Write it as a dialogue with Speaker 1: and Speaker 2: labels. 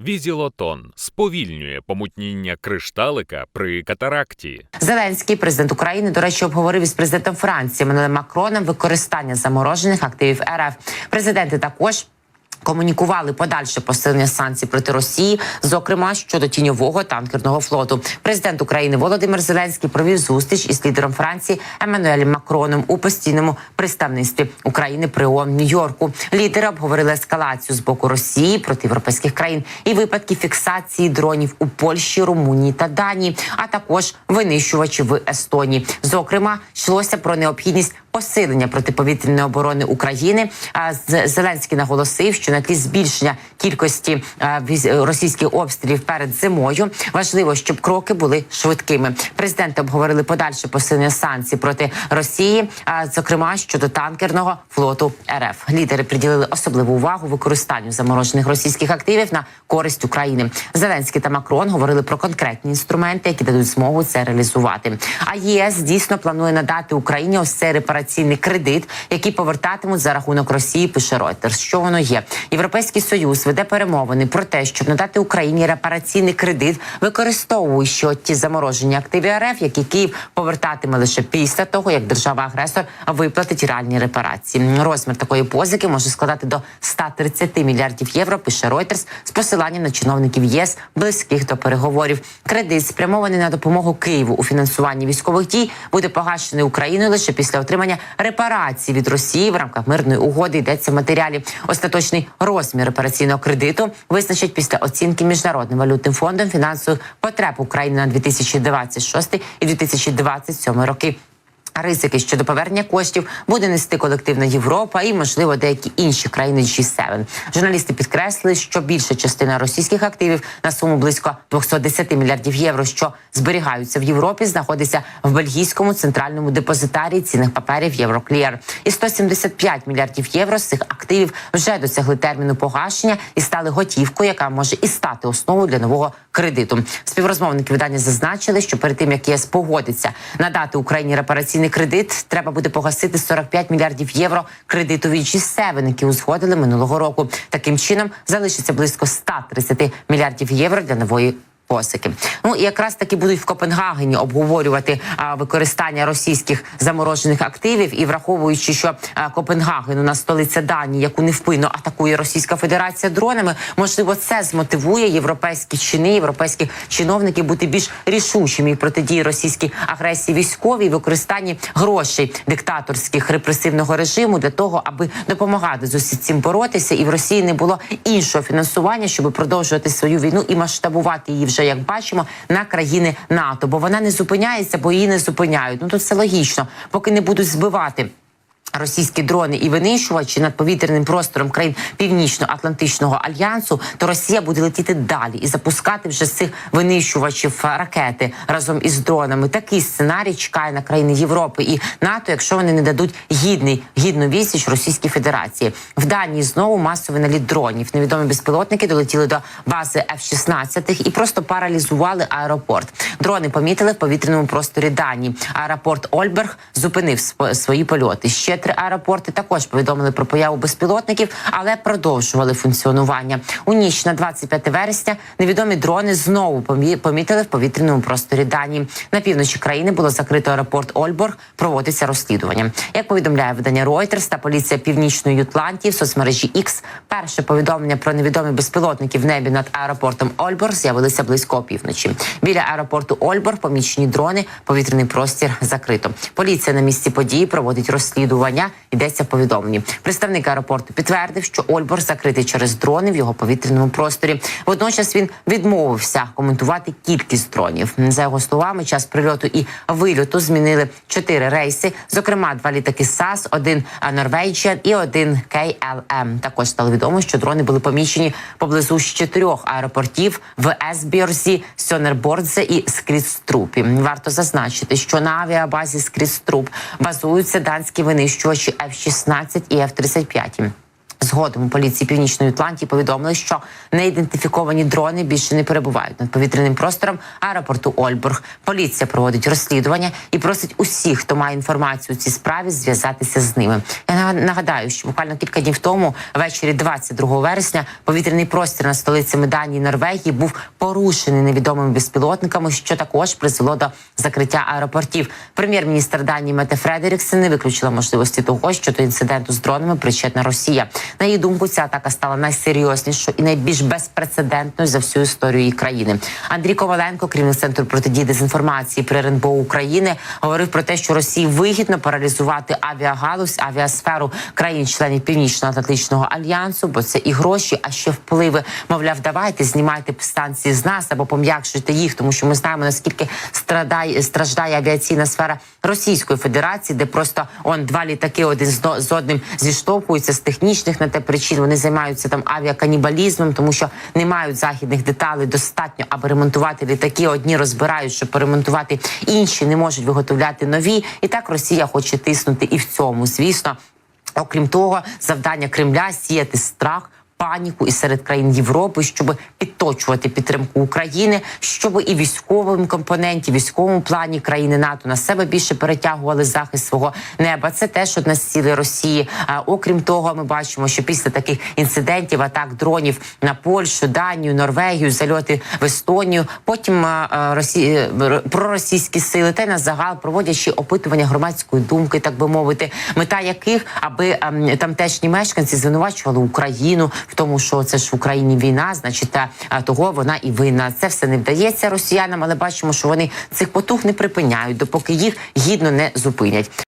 Speaker 1: Візілотон сповільнює помутніння кришталика при катаракті.
Speaker 2: Зеленський, президент України, до речі, обговорив із президентом Франції Мануелем Макроном використання заморожених активів РФ. Президенти також. Комунікували подальше посилення санкцій проти Росії, зокрема щодо тіньового танкерного флоту. Президент України Володимир Зеленський провів зустріч із лідером Франції Еммануелем Макроном у постійному представництві України при ООН Нью-Йорку. Лідери обговорили ескалацію з боку Росії проти європейських країн і випадки фіксації дронів у Польщі, Румунії та Данії, а також винищувачі в Естонії. Зокрема, йшлося про необхідність посилення протиповітряної оборони України. А Зеленський наголосив, що на тлі збільшення кількості російських обстрілів перед зимою важливо, щоб кроки були швидкими. Президенти обговорили подальше посилення санкцій проти Росії, а, зокрема щодо танкерного флоту РФ. Лідери приділили особливу увагу використанню заморожених російських активів на користь України. Зеленський та Макрон говорили про конкретні інструменти, які дадуть змогу це реалізувати. А ЄС дійсно планує надати Україні ось цей репараційний кредит, який повертатимуть за рахунок Росії. Пише Reuters. Що воно є? Європейський союз веде перемовини про те, щоб надати Україні репараційний кредит, використовуючи ті заморожені активи РФ, які Київ повертатиме лише після того, як держава-агресор виплатить реальні репарації. Розмір такої позики може складати до 130 мільярдів євро. Пише Reuters з посиланням на чиновників ЄС, близьких до переговорів. Кредит спрямований на допомогу Києву у фінансуванні військових дій, буде погашений Україною лише після отримання репарацій від Росії в рамках мирної угоди. Йдеться в матеріалі. Остаточний розмір репараційного кредиту визначить після оцінки міжнародним валютним фондом фінансових потреб України на 2026 і 2027 роки. Ризики щодо повернення коштів буде нести колективна Європа і, можливо, деякі інші країни G7. Журналісти підкреслили, що більша частина російських активів на суму близько 210 мільярдів євро, що зберігаються в Європі, знаходиться в бельгійському центральному депозитарії цінних паперів Євроклір. І 175 мільярдів євро з цих активів вже досягли терміну погашення і стали готівкою, яка може і стати основою для нового кредиту. Співрозмовники видання зазначили, що перед тим як ЄС погодиться надати Україні репараційний кредит, треба буде погасити 45 мільярдів євро кредиту від G7, які узгодили минулого року. Таким чином залишиться близько 130 мільярдів євро для нової. Посики, ну і якраз таки будуть в Копенгагені обговорювати а, використання російських заморожених активів, і враховуючи, що а, Копенгаген у нас столиця Данії, яку невпинно атакує Російська Федерація дронами, можливо, це змотивує європейські чини, європейські чиновники бути більш рішучими протидії російській агресії військовій, використанні грошей диктаторських репресивного режиму для того, аби допомагати з усім цим боротися, і в Росії не було іншого фінансування, щоб продовжувати свою війну і масштабувати її вже як бачимо на країни НАТО, бо вона не зупиняється, бо її не зупиняють. Ну тут все логічно, поки не будуть збивати. Російські дрони і винищувачі над повітряним простором країн Північно-Атлантичного альянсу, то Росія буде летіти далі і запускати вже з цих винищувачів ракети разом із дронами. Такий сценарій чекає на країни Європи і НАТО, якщо вони не дадуть гідний гідну відсіч Російській Федерації. В Данії знову масовий наліт дронів. Невідомі безпілотники долетіли до бази F-16 і просто паралізували аеропорт. Дрони помітили в повітряному просторі Данії. Аеропорт Ольберг зупинив свої польоти. Ще три аеропорти також повідомили про появу безпілотників, але продовжували функціонування. У ніч на 25 вересня невідомі дрони знову помі- помітили в повітряному просторі Данії. На півночі країни було закрито аеропорт Ольборг. Проводиться розслідування. Як повідомляє видання Reuters та поліція північної Ютландії в соцмережі X, перше повідомлення про невідомі безпілотники в небі над аеропортом Ольборг з'явилися близько опівночі. Біля аеропорту Ольборг помічені дрони, повітряний простір закрито. Поліція на місці події проводить розслідування. Йдеться в повідомленні. Представник аеропорту підтвердив, що Ольборг закритий через дрони в його повітряному просторі. Водночас він відмовився коментувати кількість дронів. За його словами, час прильоту і вильоту змінили чотири рейси, зокрема два літаки САС, один Norwegian і один KLM. Також стало відомо, що дрони були помічені поблизу чотирьох аеропортів в Есбірзі, Сьонербордзе і Скрідструпі. Варто зазначити, що на авіабазі Скрідструп базуються данські винищувачі F-16 і F-35. Згодом у поліції Північної Атлантії повідомили, що неідентифіковані дрони більше не перебувають над повітряним простором аеропорту Ольбург. Поліція проводить розслідування і просить усіх, хто має інформацію у цій справі, зв'язатися з ними. Я нагадаю, що буквально кілька днів тому, ввечері 22 вересня, повітряний простір над столицями Данії і Норвегії був порушений невідомими безпілотниками, що також призвело до закриття аеропортів. Прем'єр-міністр Данії Мете Фредеріксен не виключила можливості того, що до інциденту з дронами причетна Росія. На її думку, ця атака стала найсерйознішою і найбільш безпрецедентною за всю історію її країни. Андрій Коваленко, керівник центру протидії дезінформації при РНБО України, говорив про те, що Росії вигідно паралізувати авіагалузь, авіасферу країн-членів Північно-Атлантичного альянсу, бо це і гроші, а ще впливи. Мовляв, давайте знімайте станції з нас або пом'якшуйте їх, тому що ми знаємо наскільки страдає страждає авіаційна сфера Російської Федерації, де просто он два літаки один з одним зіштовхуються з технічних на те причин. Вони займаються там авіаканібалізмом, тому що не мають західних деталей достатньо, аби ремонтувати літаки. Одні розбирають, щоб поремонтувати інші, не можуть виготовляти нові. І так Росія хоче тиснути і в цьому, звісно. Окрім того, завдання Кремля сіяти страх. Паніку і серед країн Європи, щоб підточувати підтримку України, щоб і військовим компоненті, військовому плані країни НАТО на себе більше перетягували захист свого неба. Це теж одна з цілей Росії. А окрім того, ми бачимо, що після таких інцидентів, атак дронів на Польщу, Данію, Норвегію, зальоти в Естонію, потім а, а, Росі... е, проросійські сили та на загал проводячи опитування громадської думки, так би мовити, мета яких аби ем, тамтешні мешканці звинувачували Україну в тому, що це ж в Україні війна, значить а, а, того вона і винна. Це все не вдається росіянам, але бачимо, що вони цих потуг не припиняють, допоки їх гідно не зупинять.